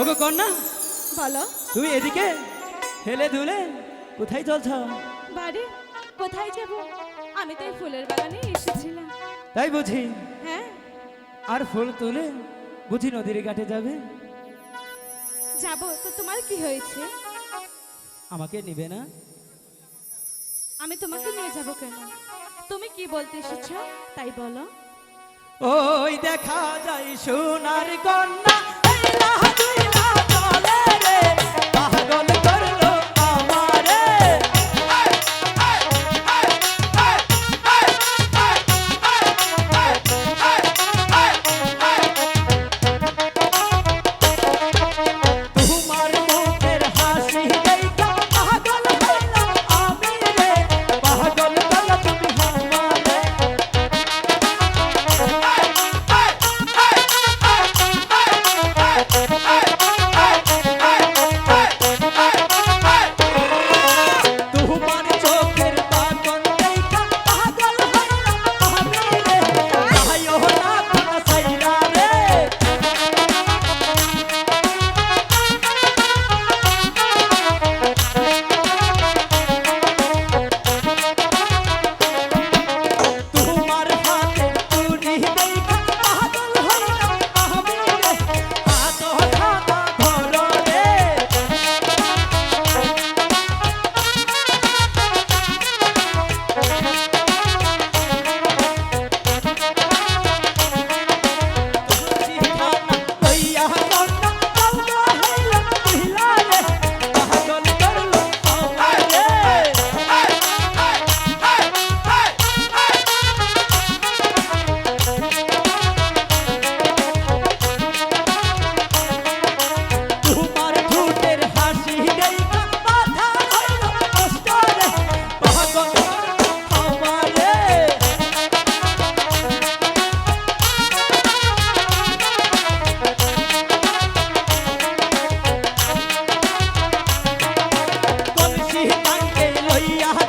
ওগো কন্যা বলো। তুমি এদিকে হেলে দুলে কোথায় চলছ? বাড়ি কোথায় যাব? আমি তো এই ফুলের বাগানে এসেছিলাম। তাই বুঝি? হ্যাঁ। আর ফুল তুলে বুঝি নদীর ঘাটে যাবে? যাব তো তোমার কি হয়েছে? আমাকে নিবে না? আমি তোমাকে নিয়ে যাব কেন? তুমি কি বলতে এসেছ? তাই বলো। ওই দেখা যায় সোনার কন্যা 哎呀。